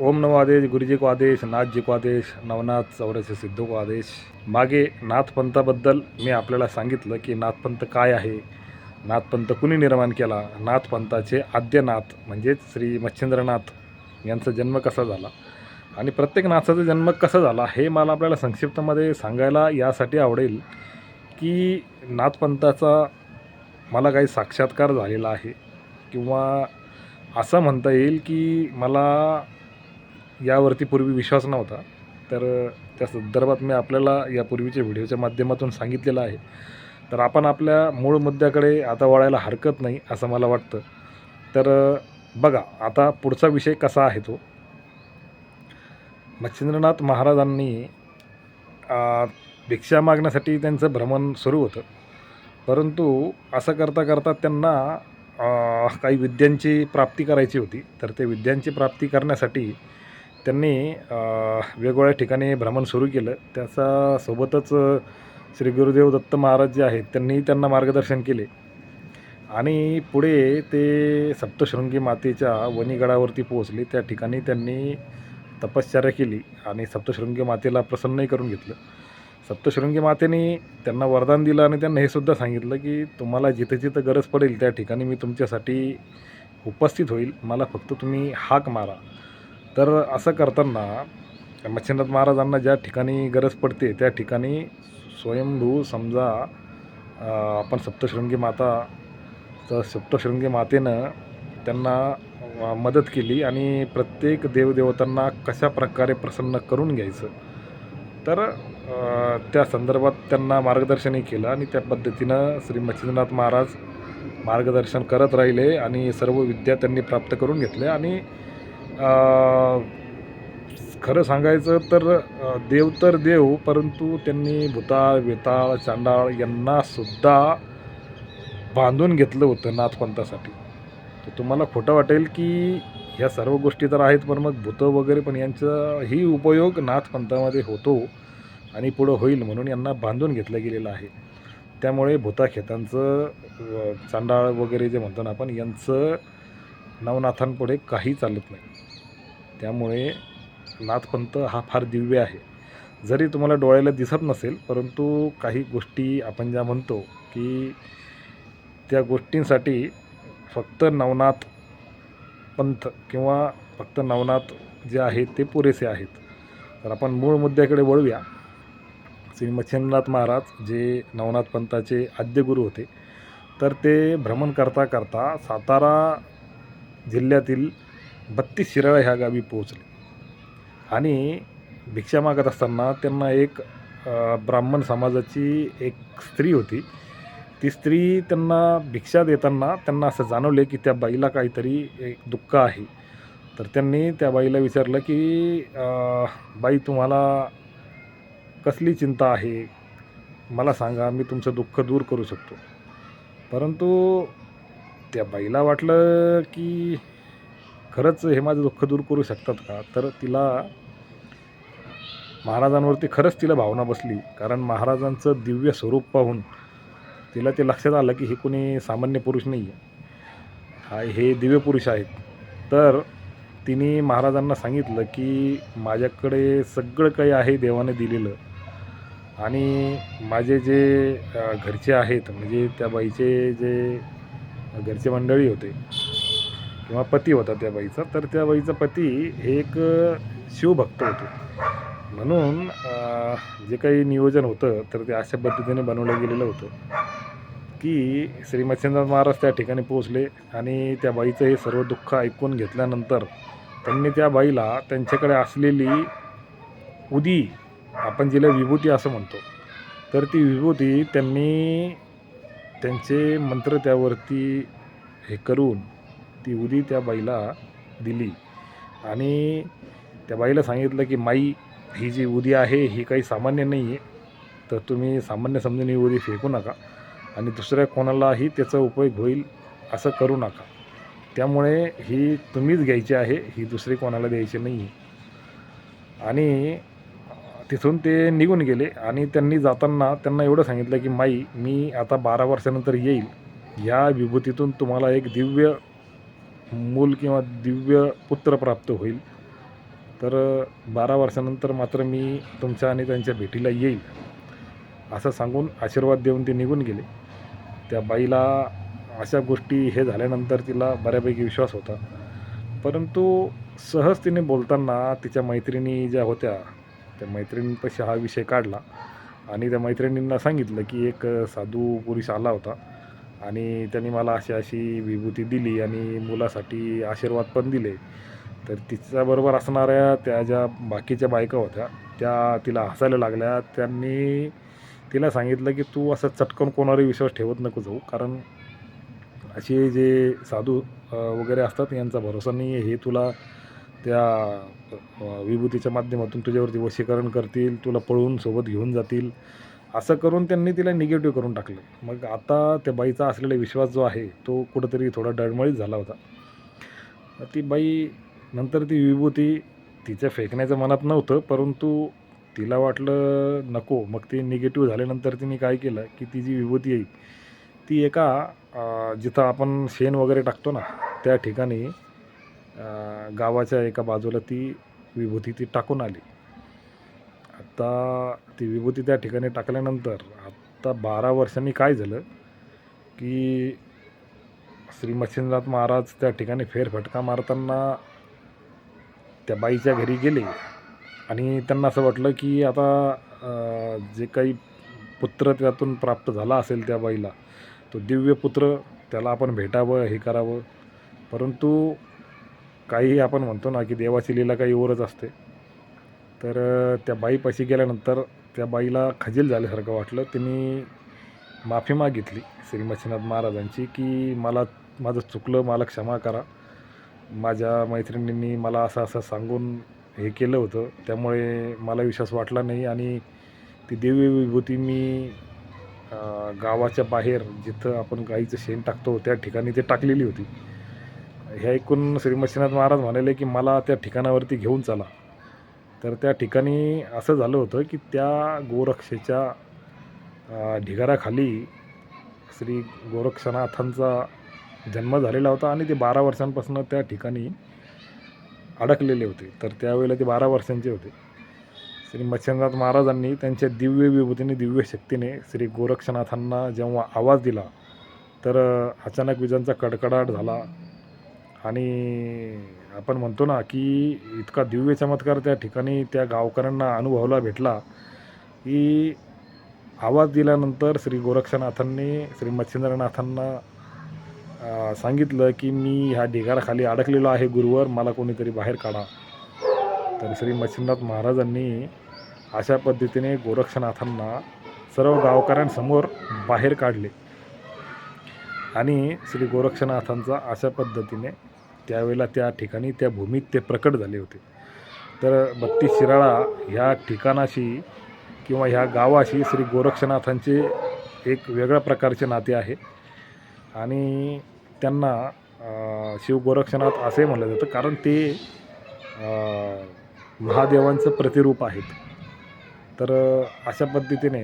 ओम नमो आदेश गुरुजी को आदेश नाथजी को आदेश नवनाथ चौऱ्याचे सिद्धू को आदेश. मागे नाथपंथाबद्दल मी आपल्याला सांगितलं की नाथपंथ काय आहे? नाथपंथ कुणी निर्माण केला? नाथपंथाचे आद्यनाथ म्हणजेच श्री मच्छिंद्रनाथ यांचा जन्म कसा झाला? आणि प्रत्येक नाथाचा जन्म कसा झाला हे मला आपल्याला संक्षिप्तमध्ये सांगायला यासाठी आवडेल की नाथपंथाचा मला काही साक्षात्कार झालेला आहे किंवा असं म्हणता येईल की मला यावरती पूर्वी विश्वास नव्हता. तर त्या संदर्भात मी आपल्याला यापूर्वीच्या व्हिडिओच्या माध्यमातून सांगितलेलं आहे. तर आपण आपल्या मूळ मुद्द्याकडे आता वळायला हरकत नाही असं मला वाटतं. तर बघा आता पुढचा विषय कसा आहे तो? मच्छिंद्रनाथ महाराजांनी भिक्षा मागण्यासाठी त्यांचं भ्रमण सुरू होतं. परंतु असं करता करता त्यांना काही विद्यांची प्राप्ती करायची होती. तर ते विद्यांची प्राप्ती करण्यासाठी त्यांनी वेगवेगळ्या ठिकाणी भ्रमण सुरू केलं. त्याचा सोबतच श्री गुरुदेव दत्त महाराज जे आहेत त्यांनी त्यांना मार्गदर्शन केले. आणि पुढे ते सप्तशृंगी मातेच्या वणीगडावरती पोहोचले. त्या ठिकाणी त्यांनी तपश्चर्या केली आणि सप्तशृंगी मातेला प्रसन्नही करून घेतलं. सप्तशृंगी मातेने त्यांना वरदान दिलं आणि त्यांना हे सुद्धा सांगितलं की तुम्हाला जिथे जिथं गरज पडेल त्या ठिकाणी मी तुमच्यासाठी उपस्थित होईल. मला फक्त तुम्ही हाक मारा. तर असं करताना मच्छिंद्रनाथ महाराजांना ज्या ठिकाणी गरज पडते त्या ठिकाणी स्वयंभू समजा आपण सप्तशृंगी माता तर सप्तशृंगी मातेनं त्यांना मदत केली आणि प्रत्येक देवदेवतांना कशा प्रकारे प्रसन्न करून घ्यायचं. तर त्या संदर्भात त्यांना मार्गदर्शनही केलं आणि त्या पद्धतीनं श्री मच्छिंद्रनाथ महाराज मार्गदर्शन करत राहिले आणि सर्व विद्या त्यांनी प्राप्त करून घेतल्या आणि खरं सांगायचं तर देव तर देव परंतु त्यांनी भुताळ वेताळ चांडाळ यांनासुद्धा बांधून घेतलं होतं नाथपंथासाठी. तर तुम्हाला खोटं वाटेल की ह्या सर्व गोष्टी तर आहेत पण मग भूतं वगैरे पण यांचाही उपयोग नाथपंथामध्ये होतो आणि पुढं होईल म्हणून यांना बांधून घेतलं गेलेलं आहे. त्यामुळे भूताखेतांचं चांडाळ वगैरे जे म्हणतो ना आपण यांचं नवनाथांपुढे काही चालत नाही. त्यामुळे नाथपंथ हा फार दिव्य आहे. जरी तुम्हाला डोळ्याला दिसत नसेल परंतु काही गोष्टी आपण ज्या म्हणतो की त्या गोष्टींसाठी फक्त नवनाथ पंथ किंवा फक्त नवनाथ जे आहेत ते पुरेसे आहेत. तर आपण मूळ मुद्द्याकडे वळूया. श्री मच्छिंद्रनाथ महाराज जे नवनाथ पंथाचे आद्यगुरू होते तर ते भ्रमण करता करता सातारा जिल्ह्यातील बत्तीस शिराळा ह्या गावी पोहोचले. आणि भिक्षा मागत असताना त्यांना एक ब्राह्मण समाजाची एक स्त्री होती. ती स्त्री त्यांना भिक्षा देताना त्यांना असं जाणवले की त्या बाईला काहीतरी एक दुःख आहे. तर त्यांनी त्या बाईला विचारलं की बाई तुम्हाला कसली चिंता आहे? मला सांगा मी तुमचं दुःख दूर करू शकतो. परंतु त्या बाईला वाटलं की खरंच हे माझं दुःख दूर करू शकतात का? तर तिला महाराजांवरती खरंच तिला भावना बसली. कारण महाराजांचं दिव्य स्वरूप पाहून तिला ते लक्षात आलं की हे कोणी सामान्य पुरुष नाही आहे हा हे दिव्य पुरुष आहेत. तर तिने महाराजांना सांगितलं की माझ्याकडे सगळं काही आहे देवाने दिलेलं. आणि माझे जे घरचे आहेत म्हणजे त्या बाईचे जे घरचे मंडळी होते किंवा पती होता त्या बाईचा तर त्या बाईचा पती एक शिवभक्त होते. म्हणून जे काही नियोजन होतं तर ते अशा पद्धतीने बनवलं गेलेलं होतं की श्री मच्छिंद्रनाथ महाराज त्या ठिकाणी पोहोचले आणि त्या बाईचं हे सर्व दुःख ऐकून घेतल्यानंतर त्यांनी त्या बाईला त्यांच्याकडे असलेली उदी आपण जिला विभूती असं म्हणतो तर ती विभूती त्यांनी त्यांचे मंत्र त्यावरती हे करून ती उदी त्या बाईला दिली. आणि त्या बाईला सांगितलं की माई ही जी उदी आहे ही काही सामान्य नाही आहे तर तुम्ही सामान्य समजून ही उदी फेकू नका. आणि दुसऱ्या कोणालाही त्याचा उपयोग होईल असं करू नका. त्यामुळे ही तुम्हीच घ्यायची आहे ही दुसरी कोणाला द्यायची नाही आहे आणि तिथून ते निघून गेले. आणि त्यांनी जाताना त्यांना एवढं सांगितलं की माई मी आता बारा वर्षानंतर येईल. या विभूतीतून तुम्हाला एक दिव्य मूल किंवा दिव्य पुत्र प्राप्त होईल. तर बारा वर्षानंतर मात्र मी तुमच्या आणि त्यांच्या भेटीला येईल असं सांगून आशीर्वाद देऊन ते निघून गेले. त्या बाईला अशा गोष्टी हे झाल्यानंतर तिला बऱ्यापैकी विश्वास होता. परंतु सहज तिने बोलताना तिच्या मैत्रिणी ज्या होत्या त्या मैत्रिणींपाशी हा विषय काढला आणि त्या मैत्रिणींना सांगितलं की एक साधू पुरुष आला होता. आणि त्यांनी मला अशी अशी विभूती दिली आणि मुलासाठी आशीर्वाद पण दिले. तर तिच्याबरोबर असणाऱ्या त्या ज्या बाकीच्या बायका होत्या त्या तिला हसायला लागल्या. त्यांनी तिला सांगितलं की तू असं चटकन कोणावरही विश्वास ठेवत नको जाऊ. कारण असे जे साधू वगैरे असतात यांचा भरोसा नाही आहे हे तुला त्या विभूतीच्या माध्यमातून तुझ्यावरती वशीकरण करतील. तुला पळवून सोबत घेऊन जातील. असं करून त्यांनी तिला निगेटिव्ह करून टाकलं. मग आता त्या बाईचा असलेला विश्वास जो आहे तो कुठंतरी थोडा डळमळीत झाला होता. ती बाई नंतर ती विभूती तिच्या फेकण्याचं मनात नव्हतं परंतु तिला वाटलं नको. मग ते निगेटिव्ह झाल्यानंतर तिने काय केलं की ती जी विभूती आहे ती एका जिथं आपण शेण वगैरे टाकतो ना त्या ठिकाणी गावाच्या एका बाजूला ती विभूती ती टाकून आली. आता ती विभूती त्या ठिकाणी टाकल्यानंतर आत्ता बारा वर्षांनी काय झालं की श्री मच्छिंद्रनाथ महाराज त्या ठिकाणी फेरफटका मारताना त्या बाईच्या घरी गेले. आणि त्यांना असं वाटलं की आता जे काही पुत्र त्यातून प्राप्त झाला असेल त्या बाईला तो दिव्य पुत्र त्याला आपण भेटावं हे करावं. परंतु काही आपण म्हणतो ना की देवाची लीला काही ओरच असते. तर त्या बाईपाशी गेल्यानंतर त्या बाईला खजील झाल्यासारखं वाटलं. त्यांनी माफी मागितली श्री मच्छीनाथ महाराजांची की मला माझं चुकलं मला क्षमा करा. माझ्या मैत्रिणींनी मला असं असं सांगून हे केलं होतं. त्यामुळे मला विश्वास वाटला नाही आणि ती देवी विभूती मी गावाच्या बाहेर जिथं आपण गाईचं शेण टाकतो त्या ठिकाणी ते टाकलेली होती. हे ऐकून श्री मच्छीनाथ महाराज म्हणाले की मला त्या ठिकाणावरती घेऊन चला. तर त्या ठिकाणी असं झालं होतं की त्या गोरक्षेच्या ढिगाराखाली श्री गोरक्षनाथांचा जन्म झालेला होता आणि ते बारा वर्षांपासून त्या ठिकाणी अडकलेले होते. तर त्यावेळेला ते बारा वर्षांचे होते. श्री मच्छिंद्रनाथ महाराजांनी त्यांच्या दिव्य विभूतीने दिव्य शक्तीने श्री गोरक्षनाथांना जेव्हा आवाज दिला तर अचानक विजांचा कडकडाट झाला आणि आपण म्हणतो ना की इतका दिव्य चमत्कार त्या ठिकाणी त्या गावकऱ्यांना अनुभवाला भेटला की आवाज दिल्यानंतर श्री गोरक्षनाथांनी श्री मच्छिंद्रनाथांना सांगितलं की मी ह्या ढिगाराखाली अडकलेलो आहे गुरुवर मला कोणीतरी बाहेर काढा. तर श्री मच्छिंद्रनाथ महाराजांनी अशा पद्धतीने गोरक्षनाथांना सर्व गावकऱ्यांसमोर बाहेर काढले. आणि श्री गोरक्षनाथांचा अशा पद्धतीने त्यावेळेला त्या ठिकाणी त्या भूमीत ते प्रकट झाले होते. तर बत्तीस शिराळा ह्या ठिकाणाशी किंवा ह्या गावाशी श्री गोरक्षनाथांचे एक वेगळ्या प्रकारचे नाते आहे. आणि त्यांना शिव गोरक्षनाथ असे म्हणलं जातं कारण ते महादेवांचं प्रतिरूप आहेत. तर अशा पद्धतीने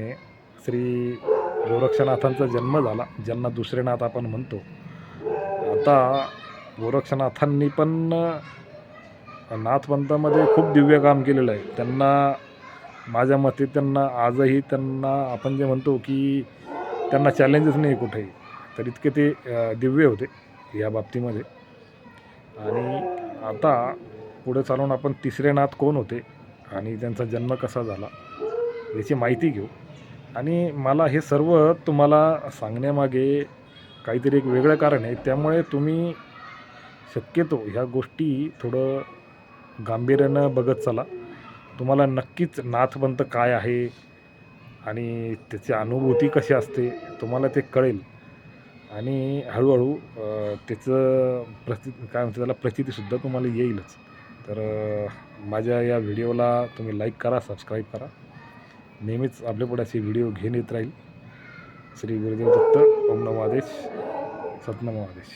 श्री गोरक्षनाथांचा जन्म झाला ज्यांना दुसरे नाथ आपण म्हणतो. आता गोरक्षनाथांनी पण नाथपंथामध्ये खूप दिव्य काम केलेलं आहे. त्यांना माझ्या मते त्यांना आजही त्यांना आपण जे म्हणतो की त्यांना चॅलेंजेस नाही कुठेही. तर इतके ते दिव्य होते या बाबतीमध्ये. आणि आता पुढे चालून आपण तिसरे नाथ कोण होते आणि त्यांचा जन्म कसा झाला याची माहिती घेऊ. आणि मला हे सर्व तुम्हाला सांगण्यामागे काहीतरी एक वेगळं कारण आहे. त्यामुळे तुम्ही शक्यतो ह्या गोष्टी थोडं गांभीर्यानं बघत चला. तुम्हाला नक्कीच नाथपंथ काय आहे आणि त्याची अनुभूती कशी असते तुम्हाला ते कळेल. आणि हळूहळू त्याचं प्रति काय म्हणते त्याला प्रचितीसुद्धा तुम्हाला येईलच. तर माझ्या या व्हिडिओला तुम्ही लाईक करा सबस्क्राईब करा. नेहमीच आपल्यापुढे असे व्हिडिओ घेऊन येत राहील. श्री गुरुदेव दत्त ओम नमो आदेश सतनमो आदेश.